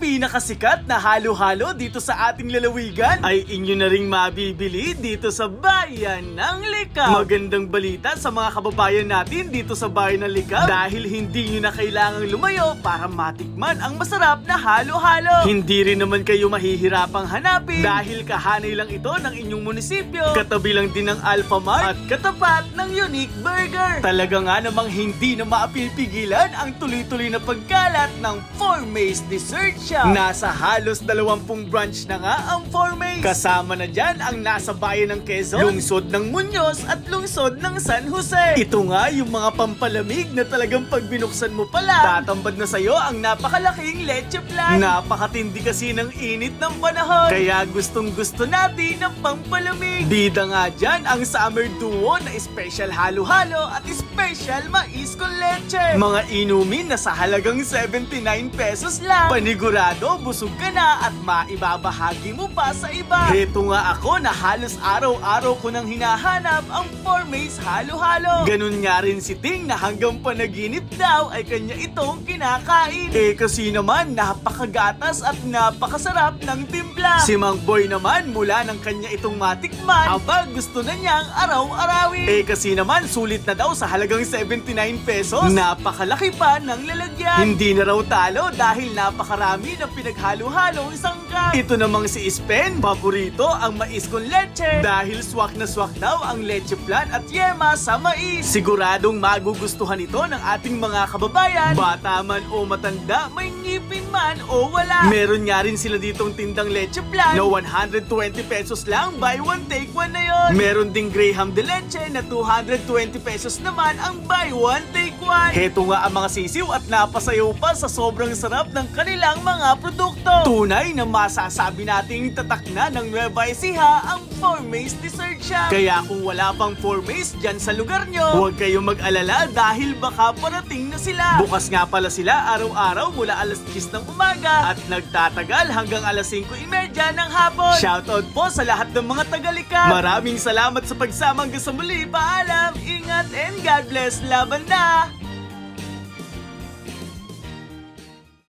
pinakasikat na halo-halo dito sa ating lalawigan ay inyo na ring mabibili dito sa Bayan ng Likab. Magandang balita sa mga kababayan natin dito sa Bayan ng Likab dahil hindi nyo na kailangang lumayo para matikman ang masarap na halo-halo. Hindi rin naman kayo mahihirapang hanapin dahil kahanay lang ito ng inyong munisipyo. Katabi lang din ng Alpha Mart at katapat ng Unique Burger. Talaga nga namang hindi na maapipigilan ang tuloy-tuloy na pagkalat ng Formace Dessert Shop. Nasa halos 20 branch na nga ang Formace. Kasama na dyan ang nasa bayan ng Quezon, lungsod ng Muñoz at lungsod ng San Jose. Ito nga yung mga pampalamig na talagang pag binuksan mo pala, tatambad na sa'yo ang napakalaking leche plan. Napakatindi kasi ng init ng panahon. Kaya gustong gusto natin ng pampalamig. Bida nga dyan ang summer duo na special halo-halo at special mais con leche. Mga inumin na sa halagang 79 pesos lang. Panigurado, busog ka na at maibabahagi mo pa sa iba. Heto nga ako na halos araw-araw ko nang hinahanap ang Formace halo-halo. Ganun nga rin si Ting na hanggang panaginip daw ay kanya itong kinakain. Eh kasi naman napakagatas at napakasarap ng timpla. Si Mang Boy naman mula ng kanya itong matikman, aba gusto na niyang araw-arawin. Eh kasi naman sulit na daw sa halagang 79 pesos. Napakalaki pa ng lalagyan. Hindi na raw talo dahil napakarami ng pinaghalo-halong sangkap. Ito namang si Ispen, paborito ang mais con leche dahil swak na swak daw ang leche flan at yema sa mais. Siguradong magugustuhan ito ng ating mga kababayan, bata man o matanda, may ngipin man o wala. Meron nga rin sila ditong tindang leche flan na 120 pesos lang, buy one take one na yon. Meron ding Graham de leche na 220 pesos naman ang buy one take one. Heto nga ang mga sisiw at napasayaw pa sa sobrang sarap ng kanilang mga produkto. Tunay na masasabi nating tatak na ng Nueva Ecija ang Formace Dessert Shop. Kaya kung wala pang Formace dyan sa lugar nyo, huwag kayong mag-alala dahil baka parating na sila. Bukas nga pala sila araw-araw mula alas 10 ng umaga at nagtatagal hanggang alas 5.30 ng hapon. Shoutout po sa lahat ng mga tagalika. Maraming salamat sa pagsama hanggang sa muli. Paalam, ingat and God bless. Laban na!